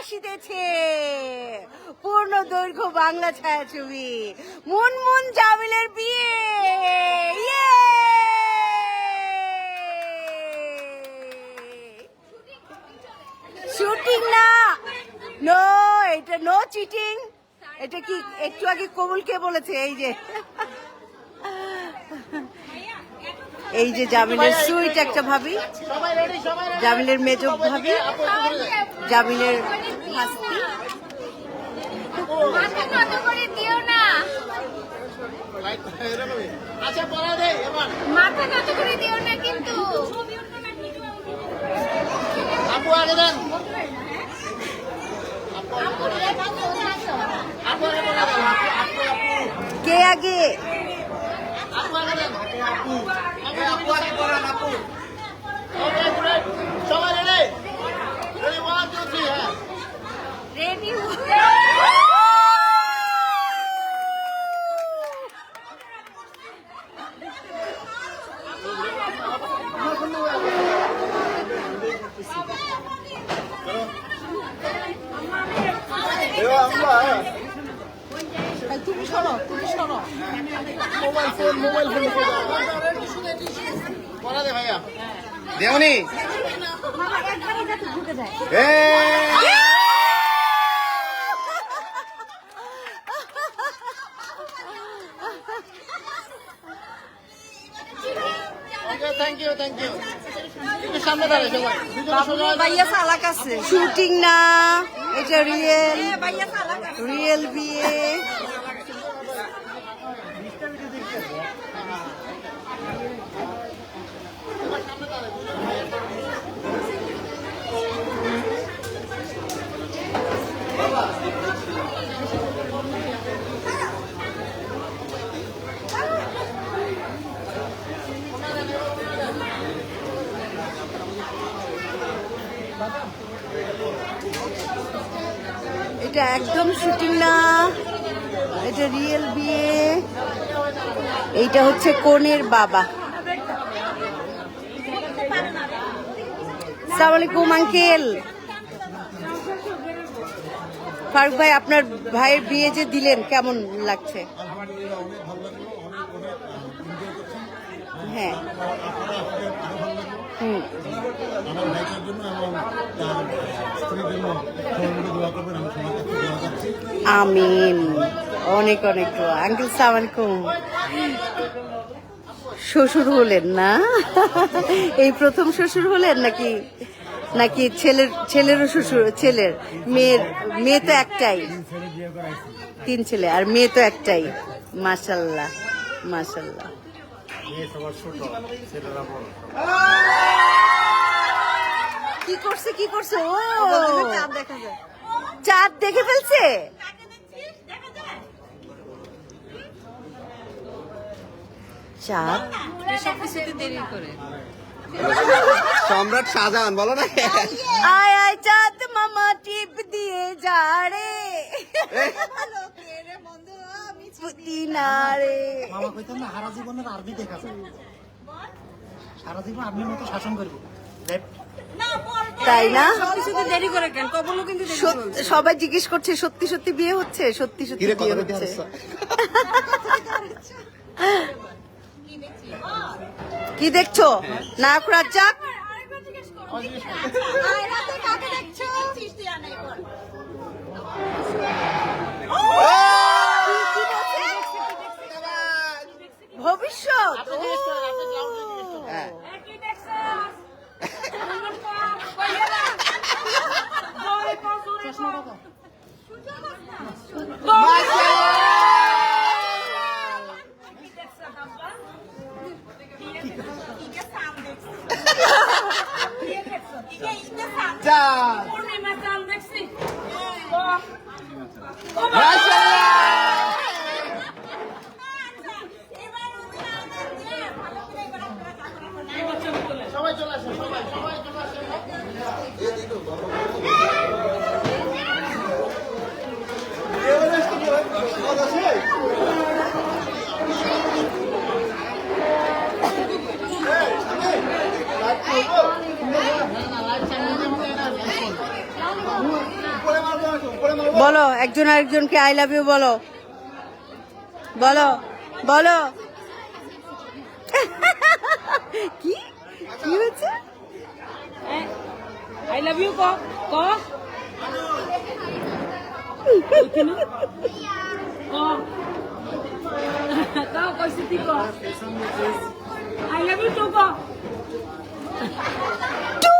আসিতেছে। পূর্ণ দৈর্ঘ্য বাংলা ছায়াছবি। মুনমুন জামিলের বিয়ে। ইয়ে! শুটিং না। নো, এটা নো চিটিং। এটা কি একটু আগে কবুল কে বলেছে, এই যে। এই যে জামিলের সুইট একটা ভাবি জামিলের মেজ ভাবি জামিলের ভাস্তি মাথা নত করে দিও না। আচ্ছা বলা দে এবার। মাথা নত করে দিও না কিন্তু। আপু আগে দেন। আপু আগে বলা দেন আপু আপু আপু। কে আগে? Review. তুমি তুমি মোবাইল ফোন মোবাইল ফোন। দে ভাইয়া। দেওনি? থ্যাংক ইউ থ্যাংক ইউ সামনে সবাই হয়ে ভাইয়া চালাক আছে। শুটিং না। এটা রিয়েল রিয়েল বিয়ে। এটা একদম শুটিং না। এটা রিয়েল বিয়ে। এইটা হচ্ছে কনের বাবা। সালাম আলাইকুম, আঙ্কেল। ফারুক ভাই, আপনার ভাইয়ের বিয়ে যে দিলেন, কেমন লাগছে? হ্যাঁ। হুম। অনেক অনেক আঙ্কেল শ্বশুর হলেন না? এই প্রথম শ্বশুর হলেন নাকি নাকি ছেলের, ছেলেরও শ্বশুর, ছেলের? মেয়ের, মেয়ে তো একটাই। তিন ছেলে, আর মেয়ে তো একটাই। মাশাল্লাহ মাশাল্লাহ। কি করছে কি করছে? ও। চাঁদ দেখে ফেলছে? চাঁদ? সম্রাট শাহজাহান বলো না। আয় আয় চাঁদ মামা টিপ দিয়ে যা রে। পুদিনা মামা কইতাম না সারা জীবনের আর্মি দেখা সারা জীবন আর্মির মতো শাসন করব। তাই না? দেরি করে কেন? কবলও কিন্তু সবাই জিজ্ঞেস করছে সত্যি সত্যি বিয়ে হচ্ছে? সত্যি সত্যি বিয়ে হচ্ছে? কি দেখছ? না রাজ্জাক ভবিষ্যৎ? ও। সবাই চলে আসো সবাই সবাই চলে আসো। বলো একজন আরেকজনকে আই লাভ ইউ বলো। বলো বলো। কি? কি হচ্ছে আই লাভ ইউ ক ক। কইছি তুই ক আই লাভ ইউ টু ক টু